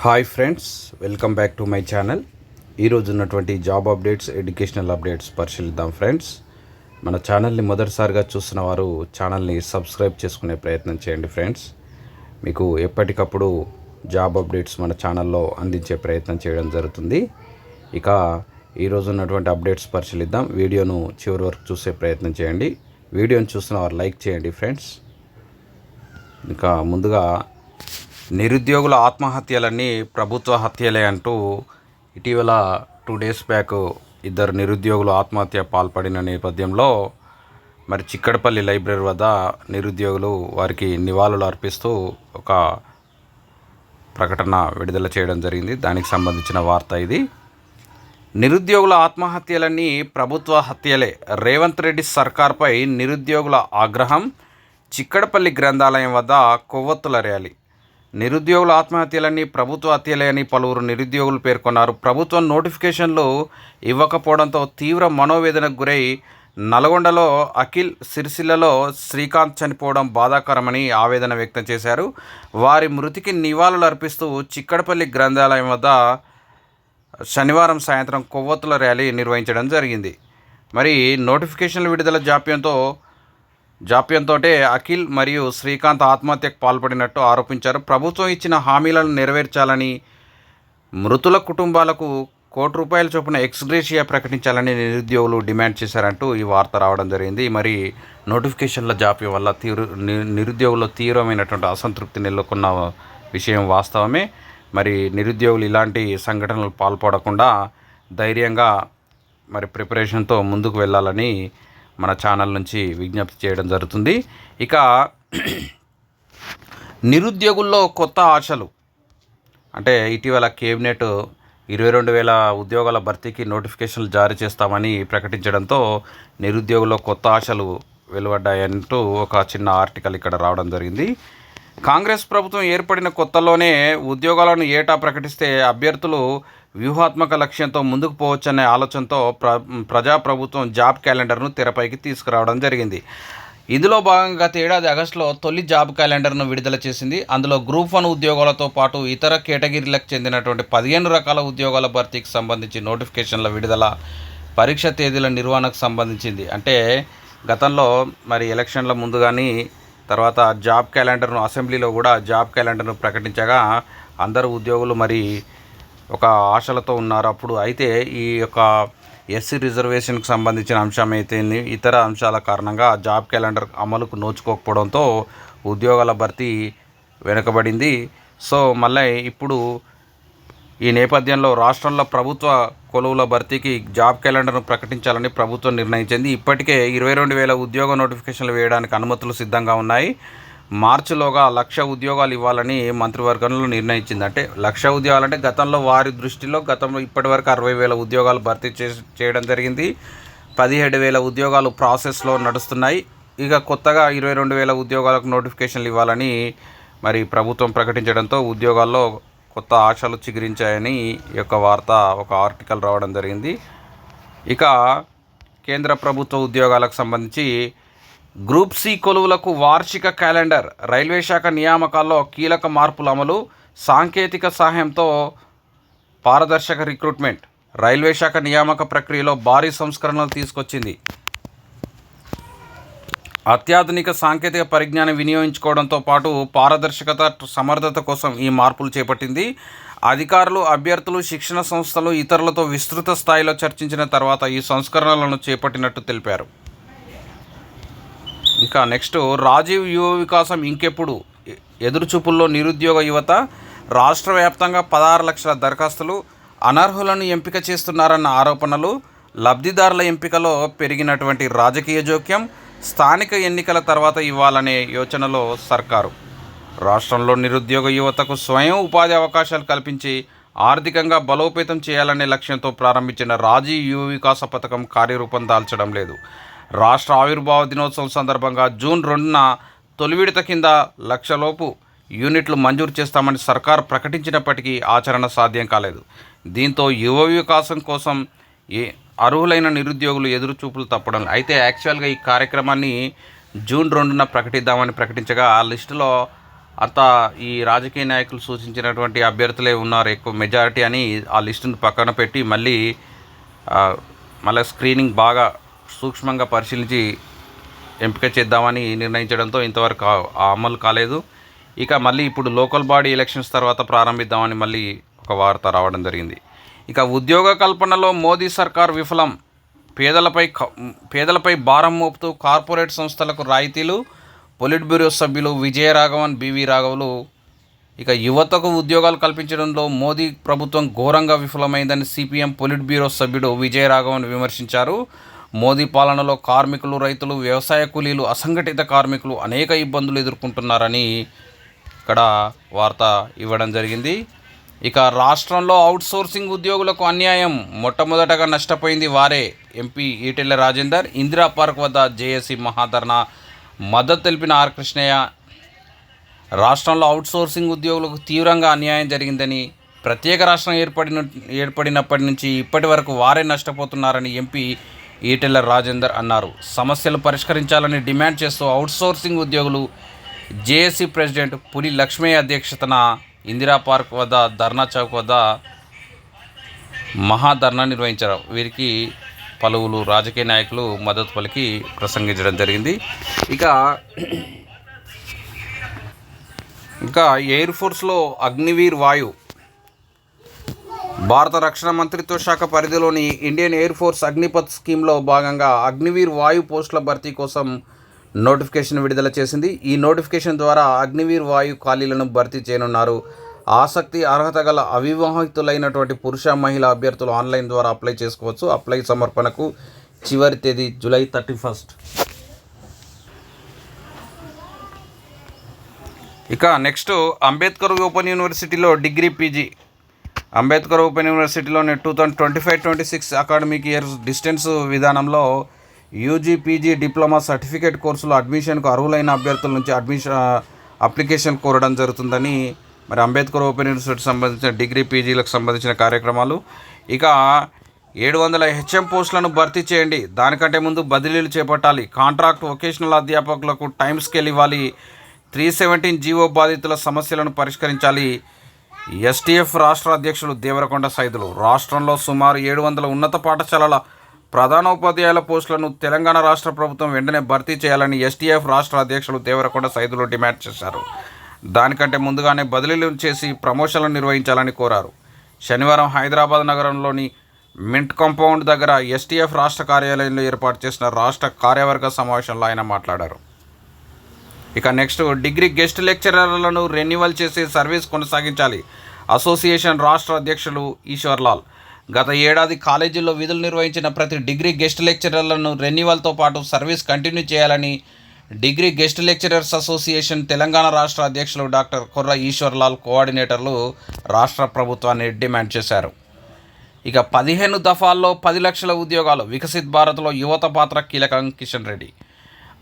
Hi friends welcome back to my channel. ఈరోజు ఉన్నటువంటి job updates educational updates పరిశీలిద్దాం friends. మన ఛానల్ని మొదటిసారిగా చూస్తున్న వారు ఛానల్ని సబ్స్క్రైబ్ చేసుకునే ప్రయత్నం చేయండి ఫ్రెండ్స్. మీకు ఎప్పటికప్పుడు జాబ్ అప్డేట్స్ మన ఛానల్లో అందించే ప్రయత్నం చేయడం జరుగుతుంది. ఇక ఈరోజు ఉన్నటువంటి అప్డేట్స్ పరిశీలిద్దాం. వీడియోను చివరి వరకు చూసే ప్రయత్నం చేయండి. వీడియోను చూస్తున్న వారు లైక్ చేయండి ఫ్రెండ్స్. ఇంకా ముందుగా నిరుద్యోగుల ఆత్మహత్యలన్నీ ప్రభుత్వ హత్యలే అంటూ ఇటీవల టూ డేస్ బ్యాక్ ఇద్దరు నిరుద్యోగులు ఆత్మహత్య పాల్పడిన నేపథ్యంలో మరి చిక్కడపల్లి లైబ్రరీ వద్ద నిరుద్యోగులు వారికి నివాళులు అర్పిస్తూ ఒక ప్రకటన విడుదల చేయడం జరిగింది. దానికి సంబంధించిన వార్త ఇది. నిరుద్యోగుల ఆత్మహత్యలన్నీ ప్రభుత్వ హత్యలే. రేవంత్ రెడ్డి సర్కార్పై నిరుద్యోగుల ఆగ్రహం చిక్కడపల్లి గ్రంథాలయం వద్ద కొవ్వొత్తుల ర్యాలీ. నిరుద్యోగుల ఆత్మహత్యలని ప్రభుత్వ హత్యలే అని పలువురు నిరుద్యోగులు పేర్కొన్నారు. ప్రభుత్వం నోటిఫికేషన్లు ఇవ్వకపోవడంతో తీవ్ర మనోవేదనకు గురై నల్గొండలో అఖిల్ సిరిసిల్లలో శ్రీకాంత్ చనిపోవడం బాధాకరమని ఆవేదన వ్యక్తం చేశారు. వారి మృతికి నివాళులు అర్పిస్తూ చిక్కడపల్లి గ్రంథాలయం వద్ద శనివారం సాయంత్రం కొవ్వొత్తుల ర్యాలీ నిర్వహించడం జరిగింది. మరి నోటిఫికేషన్ల విడుదల జాప్యంతో జాప్యంతో అఖిల్ మరియు శ్రీకాంత్ ఆత్మహత్యకు పాల్పడినట్టు ఆరోపించారు. ప్రభుత్వం ఇచ్చిన హామీలను నెరవేర్చాలని మృతుల కుటుంబాలకు కోటి రూపాయల చొప్పున ఎక్స్గ్రేషియా ప్రకటించాలని నిరుద్యోగులు డిమాండ్ చేశారంటూ ఈ వార్త రావడం జరిగింది. మరి నోటిఫికేషన్ల జాప్యం వల్ల తీవ్ర ని- నిరుద్యోగుల్లో తీవ్రమైనటువంటి అసంతృప్తి నెలకొన్న విషయం వాస్తవమే. మరి నిరుద్యోగులు ఇలాంటి సంఘటనలు పాల్పడకుండా ధైర్యంగా మరి ప్రిపరేషన్తో ముందుకు వెళ్ళాలని మన ఛానల్ నుంచి విజ్ఞప్తి చేయడం జరుగుతుంది. ఇక నిరుద్యోగుల్లో కొత్త ఆశలు. అంటే ఇటీవల కేబినెట్ ఇరవై రెండు వేల ఉద్యోగాల భర్తీకి నోటిఫికేషన్లు జారీ చేస్తామని ప్రకటించడంతో నిరుద్యోగుల్లో కొత్త ఆశలు వెలువడ్డాయంటూ ఒక చిన్న ఆర్టికల్ ఇక్కడ రావడం జరిగింది. కాంగ్రెస్ ప్రభుత్వం ఏర్పడిన కొత్తలోనే ఉద్యోగాలను ఏటా ప్రకటిస్తే అభ్యర్థులు వ్యూహాత్మక లక్ష్యంతో ముందుకు పోవచ్చనే ఆలోచనతో ప్ర ప్రజాప్రభుత్వం జాబ్ క్యాలెండర్ను తెరపైకి తీసుకురావడం జరిగింది. ఇందులో భాగంగా గత ఏడాది ఆగస్టులో తొలి జాబ్ క్యాలెండర్ను విడుదల చేసింది. అందులో గ్రూప్ వన్ ఉద్యోగాలతో పాటు ఇతర కేటగిరీలకు చెందినటువంటి పదిహేను రకాల ఉద్యోగాల భర్తీకి సంబంధించి నోటిఫికేషన్ల విడుదల పరీక్ష తేదీల నిర్వహణకు సంబంధించింది. అంటే గతంలో మరి ఎలక్షన్ల ముందు కానీ తర్వాత జాబ్ క్యాలెండర్ను అసెంబ్లీలో కూడా జాబ్ క్యాలెండర్ను ప్రకటించగా అందరు ఉద్యోగులు మరి ఒక ఆశలతో ఉన్నారు. అప్పుడు అయితే ఈ యొక్క ఎస్సీ రిజర్వేషన్కి సంబంధించిన అంశం అయితే ఇతర అంశాల కారణంగా జాబ్ క్యాలెండర్ అమలుకు నోచుకోకపోవడంతో ఉద్యోగాల భర్తీ వెనుకబడింది. సో మళ్ళీ ఇప్పుడు ఈ నేపథ్యంలో రాష్ట్రంలో ప్రభుత్వ కొలువుల భర్తీకి జాబ్ క్యాలెండర్ను ప్రకటించాలని ప్రభుత్వం నిర్ణయించింది. ఇప్పటికే ఇరవై రెండు వేల ఉద్యోగ నోటిఫికేషన్లు వేయడానికి అనుమతులు సిద్ధంగా ఉన్నాయి. మార్చిలోగా లక్ష ఉద్యోగాలు ఇవ్వాలని మంత్రివర్గంలో నిర్ణయించింది. అంటే లక్ష ఉద్యోగాలు అంటే గతంలో వారి దృష్టిలో గతంలో ఇప్పటివరకు అరవై వేల ఉద్యోగాలు భర్తీ చే- చేయడం జరిగింది. పదిహేడు వేల ఉద్యోగాలు ప్రాసెస్లో నడుస్తున్నాయి. ఇక కొత్తగా ఇరవై రెండు వేల ఉద్యోగాలకు నోటిఫికేషన్లు ఇవ్వాలని మరి ప్రభుత్వం ప్రకటించడంతో ఉద్యోగాల్లో కొత్త ఆశలు చిగురించాయని ఈ యొక్క వార్త ఒక ఆర్టికల్ రావడం జరిగింది. ఇక కేంద్ర ప్రభుత్వ ఉద్యోగాలకు సంబంధించి గ్రూప్ సి కొలువులకు వార్షిక క్యాలెండర్ రైల్వే శాఖ నియామకాల్లో కీలక మార్పుల అమలు సాంకేతిక సహాయంతో పారదర్శక రిక్రూట్మెంట్. రైల్వే శాఖ నియామక ప్రక్రియలో భారీ సంస్కరణలు తీసుకొచ్చింది. అత్యాధునిక సాంకేతిక పరిజ్ఞానం వినియోగించుకోవడంతో పాటు పారదర్శకత సమర్థత కోసం ఈ మార్పులు చేపట్టింది. అధికారులు అభ్యర్థులు శిక్షణ సంస్థలు ఇతరులతో విస్తృత స్థాయిలో చర్చించిన తర్వాత ఈ సంస్కరణలను చేపట్టినట్టు తెలిపారు. ఇంకా నెక్స్ట్ రాజీవ్ యువ వికాసం ఇంకెప్పుడు? ఎదురుచూపుల్లో నిరుద్యోగ యువత రాష్ట్ర వ్యాప్తంగా పదహారు లక్షల దరఖాస్తులు అనర్హులను ఎంపిక చేస్తున్నారన్న ఆరోపణలు లబ్ధిదారుల ఎంపికలో పెరిగినటువంటి రాజకీయ జోక్యం స్థానిక ఎన్నికల తర్వాత ఇవ్వాలనే యోచనలో సర్కారు. రాష్ట్రంలో నిరుద్యోగ యువతకు స్వయం ఉపాధి అవకాశాలు కల్పించి ఆర్థికంగా బలోపేతం చేయాలనే లక్ష్యంతో ప్రారంభించిన రాజీవ్ యువ వికాస పథకం కార్యరూపం దాల్చడం లేదు. రాష్ట్ర ఆవిర్భావ దినోత్సవం సందర్భంగా జూన్ రెండున తొలి విడత కింద లక్షలోపు యూనిట్లు మంజూరు చేస్తామని సర్కార్ ప్రకటించినప్పటికీ ఆచరణ సాధ్యం కాలేదు. దీంతో యువ వికాసం కోసం ఏ అర్హులైన నిరుద్యోగులు ఎదురుచూపులు తప్పడం అయితే యాక్చువల్గా ఈ కార్యక్రమాన్ని జూన్ రెండున ప్రకటిద్దామని ప్రకటించగా ఆ లిస్టులో అంత ఈ రాజకీయ నాయకులు సూచించినటువంటి అభ్యర్థులే ఉన్నారు. ఎక్కువ మెజారిటీ అని ఆ లిస్టును పక్కన పెట్టి మళ్ళీ మళ్ళీ స్క్రీనింగ్ బాగా సూక్ష్మంగా పరిశీలించి ఎంపిక చేద్దామని నిర్ణయించడంతో ఇంతవరకు అమలు కాలేదు. ఇక మళ్ళీ ఇప్పుడు లోకల్ బాడీ ఎలక్షన్స్ తర్వాత ప్రారంభిద్దామని మళ్ళీ ఒక వార్త రావడం జరిగింది. ఇక ఉద్యోగ కల్పనలో మోదీ సర్కార్ విఫలం. పేదలపై క- పేదలపై భారం మోపుతూ కార్పొరేట్ సంస్థలకు రాయితీలు. పొలిట్ బ్యూరో సభ్యులు విజయరాఘవన్ బివి రాఘవులు ఇక యువతకు ఉద్యోగాలు కల్పించడంలో మోదీ ప్రభుత్వం ఘోరంగా విఫలమైందని సిపిఎం పొలిట్ బ్యూరో సభ్యుడు విజయరాఘవన్ విమర్శించారు. మోదీ పాలనలో కార్మికులు రైతులు వ్యవసాయ కూలీలు అసంఘటిత కార్మికులు అనేక ఇబ్బందులు ఎదుర్కొంటున్నారని ఇక్కడ వార్త ఇవ్వడం జరిగింది. ఇక రాష్ట్రంలో అవుట్సోర్సింగ్ ఉద్యోగులకు అన్యాయం. మొట్టమొదటగా నష్టపోయింది వారే. ఎంపీ ఈటెల రాజేందర్ ఇందిరా పార్క్ వద్ద జేఏసీ మహాధరణ మద్దతు తెలిపిన ఆర్ కృష్ణయ్య రాష్ట్రంలో అవుట్సోర్సింగ్ ఉద్యోగులకు తీవ్రంగా అన్యాయం జరిగిందని ప్రత్యేక రాష్ట్రం ఏర్పడిన ఏర్పడినప్పటి నుంచి ఇప్పటి వరకు వారే నష్టపోతున్నారని ఎంపీ ఈటెల రాజేందర్ అన్నారు. సమస్యలు పరిష్కరించాలని డిమాండ్ చేస్తూ అవుట్సోర్సింగ్ ఉద్యోగులు జేఏసీ ప్రెసిడెంట్ పులి లక్ష్మయ్య అధ్యక్షతన ఇందిరా పార్క్ వద్ద ధర్నా చౌక్ వద్ద మహాధర్నా నిర్వహించారు. వీరికి పలువురు రాజకీయ నాయకులు మద్దతు పలికి ప్రసంగించడం జరిగింది. ఇక ఇంకా ఎయిర్ ఫోర్స్లో అగ్నివీర్ వాయు భారత రక్షణ మంత్రిత్వ శాఖ పరిధిలోని ఇండియన్ ఎయిర్ ఫోర్స్ అగ్నిపథ్ స్కీమ్లో భాగంగా అగ్నివీర్ వాయు పోస్టుల భర్తీ కోసం నోటిఫికేషన్ విడుదల చేసింది. ఈ నోటిఫికేషన్ ద్వారా అగ్నివీర్ వాయు ఖాళీలను భర్తీ చేయనున్నారు. ఆసక్తి అర్హత గల అవివాహితులైనటువంటి పురుష మహిళ అభ్యర్థులు ఆన్లైన్ ద్వారా అప్లై చేసుకోవచ్చు. అప్లై సమర్పణకు చివరి తేదీ జూలై థర్టీ ఫస్ట్. ఇక నెక్స్ట్ అంబేద్కర్ ఓపెన్ యూనివర్సిటీలో degree PG Ambedkar open యూనివర్సిటీలోని two thousand twenty five twenty six academic years distance విధానంలో యూజీ పీజీ డిప్లొమా సర్టిఫికేట్ కోర్సులో అడ్మిషన్కు అర్హులైన అభ్యర్థుల నుంచి అడ్మిషన్ అప్లికేషన్ కోరడం జరుగుతుందని మరి అంబేద్కర్ ఓపెన్ యూనివర్సిటీకి సంబంధించిన డిగ్రీ పీజీలకు సంబంధించిన కార్యక్రమాలు. ఇక ఏడు వందల హెచ్ఎం పోస్టులను భర్తీ చేయండి. దానికంటే ముందు బదిలీలు చేపట్టాలి. కాంట్రాక్ట్ వొకేషనల్ అధ్యాపకులకు టైం స్కేల్ ఇవ్వాలి. త్రీ సెవెంటీన్ జీవో బాధితుల సమస్యలను పరిష్కరించాలి. ఎస్టీఎఫ్ రాష్ట్ర అధ్యక్షులు దేవరకొండ సైదులు. రాష్ట్రంలో సుమారు ఏడు వందల ఉన్నత పాఠశాలల ప్రధానోపాధ్యాయుల పోస్టులను తెలంగాణ రాష్ట్ర ప్రభుత్వం వెంటనే భర్తీ చేయాలని ఎస్టీఎఫ్ రాష్ట్ర అధ్యక్షులు దేవరకొండ సైదులు డిమాండ్ చేశారు. దానికంటే ముందుగానే బదిలీలు చేసి ప్రమోషన్లు నిర్వహించాలని కోరారు. శనివారం హైదరాబాద్ నగరంలోని మింట్ కాంపౌండ్ దగ్గర ఎస్టీఎఫ్ రాష్ట్ర కార్యాలయంలో ఏర్పాటు చేసిన రాష్ట్ర కార్యవర్గ సమావేశంలో ఆయన మాట్లాడారు. ఇక నెక్స్ట్ డిగ్రీ గెస్ట్ లెక్చరర్లను రెన్యువల్ చేసి సర్వీస్ కొనసాగించాలి. అసోసియేషన్ రాష్ట్ర అధ్యక్షులు ఈశ్వర్లాల్. గత ఏడాది కాలేజీల్లో విధులు నిర్వహించిన ప్రతి డిగ్రీ గెస్ట్ లెక్చరర్లను రెన్యువల్తో పాటు సర్వీస్ కంటిన్యూ చేయాలని degree guest lecturers association Telangana రాష్ట్ర అధ్యక్షులు డాక్టర్ కొర్ర ఈశ్వర్లాల్ కోఆర్డినేటర్లు రాష్ట్ర ప్రభుత్వాన్ని డిమాండ్ చేశారు. ఇక పదిహేను దఫాల్లో పది లక్షల ఉద్యోగాలు వికసిత్ భారత్లో యువత పాత్ర కీలకం కిషన్ రెడ్డి.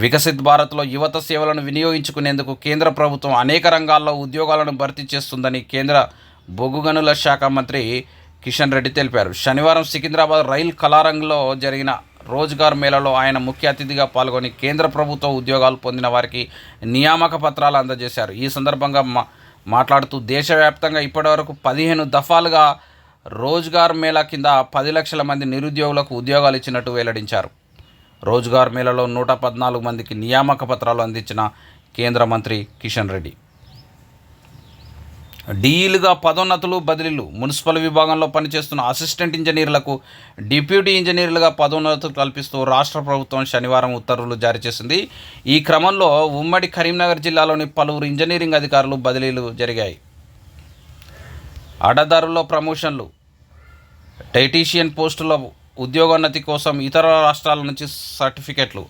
వికసిత్ భారత్లో యువత సేవలను వినియోగించుకునేందుకు కేంద్ర ప్రభుత్వం అనేక రంగాల్లో ఉద్యోగాలను భర్తీ చేస్తుందని కేంద్ర బొగ్గు గనుల శాఖ మంత్రి కిషన్ రెడ్డి తెలిపారు. శనివారం సికింద్రాబాద్ రైల్ కళారంగంలో జరిగిన రోజ్గార్ మేళలో ఆయన ముఖ్య అతిథిగా పాల్గొని కేంద్ర ప్రభుత్వ ఉద్యోగాలు పొందిన వారికి నియామక పత్రాలు అందజేశారు. ఈ సందర్భంగా మా మాట్లాడుతూ దేశవ్యాప్తంగా ఇప్పటివరకు పదిహేను దఫాలుగా రోజ్గార్ మేళా కింద పది లక్షల మంది నిరుద్యోగులకు ఉద్యోగాలు ఇచ్చినట్టు వెల్లడించారు. రోజ్గార్ మేళలో నూట పద్నాలుగు మందికి నియామక పత్రాలు అందించిన కేంద్ర మంత్రి కిషన్ రెడ్డి. డీఈలుగా పదోన్నతులు బదిలీలు మున్సిపల్ విభాగంలో పనిచేస్తున్న అసిస్టెంట్ ఇంజనీర్లకు డిప్యూటీ ఇంజనీర్లుగా పదోన్నతులు కల్పిస్తూ రాష్ట్ర ప్రభుత్వం శనివారం ఉత్తర్వులు జారీ చేసింది. ఈ క్రమంలో ఉమ్మడి కరీంనగర్ జిల్లాలోని పలువురు ఇంజనీరింగ్ అధికారులు బదిలీలు జరిగాయి. అడదారుల్లో ప్రమోషన్లు. టైటీషియన్ పోస్టుల ఉద్యోగోన్నతి కోసం ఇతర రాష్ట్రాల నుంచి సర్టిఫికెట్లు.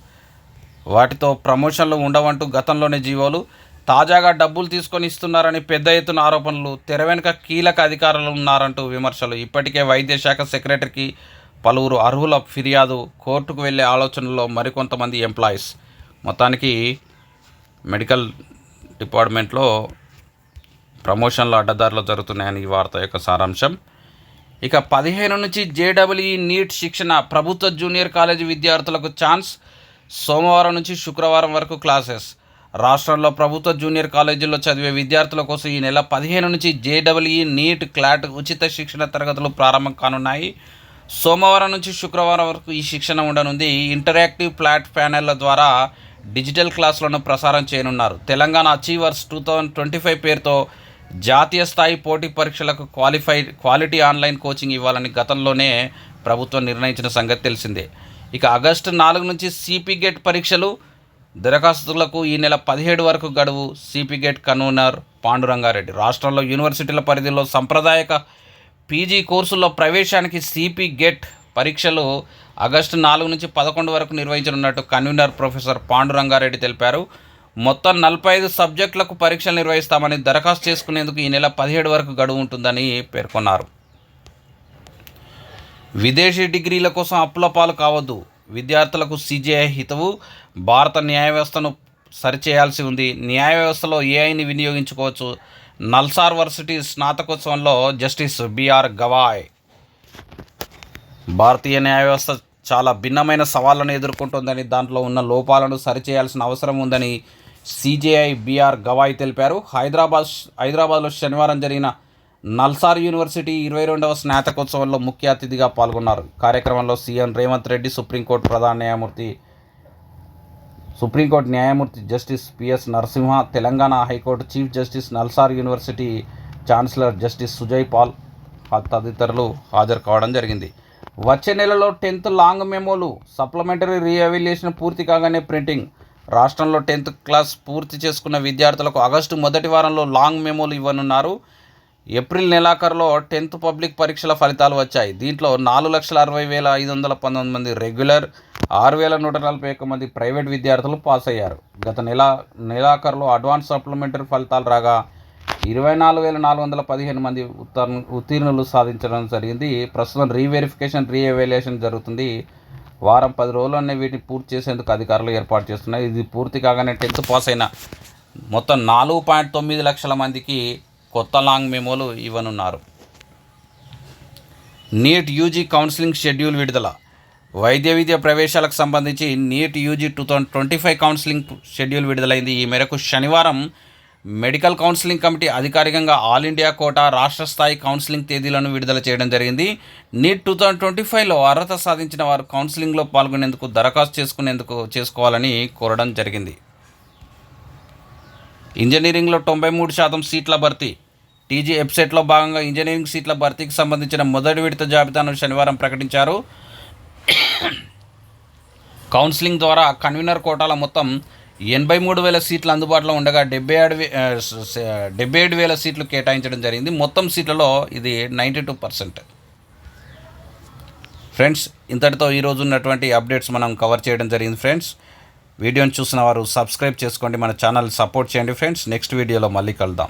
వాటితో ప్రమోషన్లు ఉండవంటూ గతంలోనే జీవోలు తాజాగా డబ్బులు తీసుకొని ఇస్తున్నారని పెద్ద ఎత్తున ఆరోపణలు తెర వెనుక కీలక అధికారులు ఉన్నారంటూ విమర్శలు. ఇప్పటికే వైద్య శాఖ సెక్రటరీకి పలువురు అర్హుల ఫిర్యాదు కోర్టుకు వెళ్ళే ఆలోచనలో మరికొంతమంది ఎంప్లాయీస్. మొత్తానికి మెడికల్ డిపార్ట్మెంట్లో ప్రమోషన్లు అడ్డదారులు జరుగుతున్నాయని ఈ వార్త యొక్క సారాంశం. ఇక పదిహేను నుంచి జేడబ్ల్యూఈ నీట్ శిక్షణ ప్రభుత్వ జూనియర్ కాలేజీ విద్యార్థులకు ఛాన్స్. సోమవారం నుంచి శుక్రవారం వరకు క్లాసెస్. రాష్ట్రంలో ప్రభుత్వ జూనియర్ కాలేజీల్లో చదివే విద్యార్థుల కోసం ఈ నెల పదిహేను నుంచి జేడబ్ల్యూఈ నీట్ క్లాట్ ఉచిత శిక్షణ తరగతులు ప్రారంభం కానున్నాయి. సోమవారం నుంచి శుక్రవారం వరకు ఈ శిక్షణ ఉండనుంది. ఇంటరాక్టివ్ ప్లాట్ ప్యానెళ్ళ ద్వారా డిజిటల్ క్లాసులను ప్రసారం చేయనున్నారు. Telangana achievers two thousand twenty five పేరుతో జాతీయ స్థాయి పోటీ పరీక్షలకు క్వాలిఫై క్వాలిటీ ఆన్లైన్ కోచింగ్ ఇవ్వాలని గతంలోనే ప్రభుత్వం నిర్ణయించిన సంగతి తెలిసిందే. ఇక ఆగస్టు నాలుగు నుంచి సిపి గేట్ పరీక్షలు దరఖాస్తులకు ఈ నెల పదిహేడు వరకు గడువు సిపి గేట్ కన్వీనర్ పాండురంగారెడ్డి. రాష్ట్రంలో యూనివర్సిటీల పరిధిలో సంప్రదాయక పీజీ కోర్సుల్లో ప్రవేశానికి సిపి గెట్ పరీక్షలు ఆగస్టు నాలుగు నుంచి పదకొండు వరకు నిర్వహించనున్నట్టు కన్వీనర్ ప్రొఫెసర్ పాండురంగారెడ్డి తెలిపారు. మొత్తం నలభై ఐదు సబ్జెక్టులకు పరీక్షలు నిర్వహిస్తామని దరఖాస్తు చేసుకునేందుకు ఈ నెల పదిహేడు వరకు గడువు ఉంటుందని పేర్కొన్నారు. విదేశీ డిగ్రీల కోసం అప్పుల పాలు కావద్దు. విద్యార్థులకు సిజేఐ హితవు భారత న్యాయ వ్యవస్థను సరిచేయాల్సి ఉంది. న్యాయ వ్యవస్థలో ఏఐని వినియోగించుకోవచ్చు. నల్సార్ వర్సిటీ స్నాతకోత్సవంలో జస్టిస్ బిఆర్ గవాయ్. భారతీయ న్యాయ వ్యవస్థ చాలా భిన్నమైన సవాళ్ళను ఎదుర్కొంటుందని దాంట్లో ఉన్న లోపాలను సరిచేయాల్సిన అవసరం ఉందని సిజేఐ బీఆర్ గవాయ్ తెలిపారు. హైదరాబాద్ హైదరాబాద్లో శనివారం జరిగిన నల్సార్ యూనివర్సిటీ ఇరవై రెండవ స్నాతకోత్సవంలో ముఖ్య అతిథిగా పాల్గొన్నారు. కార్యక్రమంలో సీఎం రేవంత్ రెడ్డి సుప్రీంకోర్టు ప్రధాన న్యాయమూర్తి సుప్రీంకోర్టు న్యాయమూర్తి justice PS Narasimha Telangana high court chief justice NALSAR university chancellor justice Sujoy Paul తదితరులు హాజరు కావడం జరిగింది. వచ్చే నెలలో టెన్త్ లాంగ్ మెమోలు సప్లిమెంటరీ రీఎవాల్యుయేషన్ పూర్తి కాగానే ప్రింటింగ్ రాష్ట్రంలో టెన్త్ క్లాస్ పూర్తి చేసుకున్న విద్యార్థులకు ఆగస్టు మొదటి వారంలో లాంగ్ మెమోలు ఇవ్వనున్నారు. ఏప్రిల్ నెలాఖరులో టెన్త్ పబ్లిక్ పరీక్షల ఫలితాలు వచ్చాయి. దీంట్లో నాలుగు లక్షల అరవై వేల ఐదు వందల పంతొమ్మిది మంది రెగ్యులర్ ఆరు వేల నూట నలభై ఒక్క మంది ప్రైవేట్ విద్యార్థులు పాస్ అయ్యారు. గత నెల నెలాఖరులో అడ్వాన్స్ సప్లిమెంటరీ ఫలితాలు రాగా ఇరవై నాలుగు వేల నాలుగు వందల పదిహేను మంది ఉత్తర్ ఉత్తీర్ణులు సాధించడం జరిగింది. ప్రస్తుతం రీవెరిఫికేషన్ రీఎవాల్యుయేషన్ జరుగుతుంది. వారం పది రోజుల్లోనే వీటిని పూర్తి చేసేందుకు అధికారులు ఏర్పాటు చేస్తున్నారు ఇది పూర్తి కాగానే టెన్త్ పాస్ అయిన మొత్తం నాలుగు పాయింట్ తొమ్మిది లక్షల మందికి కొత్త లాంగ్ మెమోలు ఇవ్వనున్నారు. నీట్ యూజీ కౌన్సిలింగ్ షెడ్యూల్ విడుదల. వైద్య విద్య ప్రవేశాలకు సంబంధించి NEET UG two thousand twenty five counselling schedule విడుదలైంది. ఈ మేరకు శనివారం మెడికల్ కౌన్సిలింగ్ కమిటీ అధికారికంగా ఆల్ ఇండియా కోటా రాష్ట్ర స్థాయి కౌన్సిలింగ్ తేదీలను విడుదల చేయడం జరిగింది. నీట్ టూ థౌజండ్ ట్వంటీ ఫైవ్లో అర్హత సాధించిన వారు కౌన్సిలింగ్లో పాల్గొనేందుకు దరఖాస్తు చేసుకునేందుకు చేసుకోవాలని కోరడం జరిగింది. ఇంజనీరింగ్లో తొంభై మూడు శాతం సీట్ల భర్తీ. టీజీ వెబ్సైట్లో భాగంగా ఇంజనీరింగ్ సీట్ల భర్తీకి సంబంధించిన మొదటి విడత జాబితాను శనివారం ప్రకటించారు. కౌన్సిలింగ్ ద్వారా కన్వీనర్ కోటాల మొత్తం ఎనభై మూడు వేల సీట్లు అందుబాటులో ఉండగా డెబ్బై ఏడు వే- డెబ్బై ఏడు వేల సీట్లు కేటాయించడం జరిగింది. మొత్తం సీట్లలో ఇది నైంటీ టూ పర్సెంట్. ఫ్రెండ్స్ ఇంతటితో ఈరోజు ఉన్నటువంటి అప్డేట్స్ మనం కవర్ చేయడం జరిగింది ఫ్రెండ్స్. వీడియోని చూసిన వారు సబ్స్క్రైబ్ చేసుకోండి మన ఛానల్ సపోర్ట్ చేయండి ఫ్రెండ్స్. నెక్స్ట్ వీడియోలో మళ్ళీ కలుద్దాం.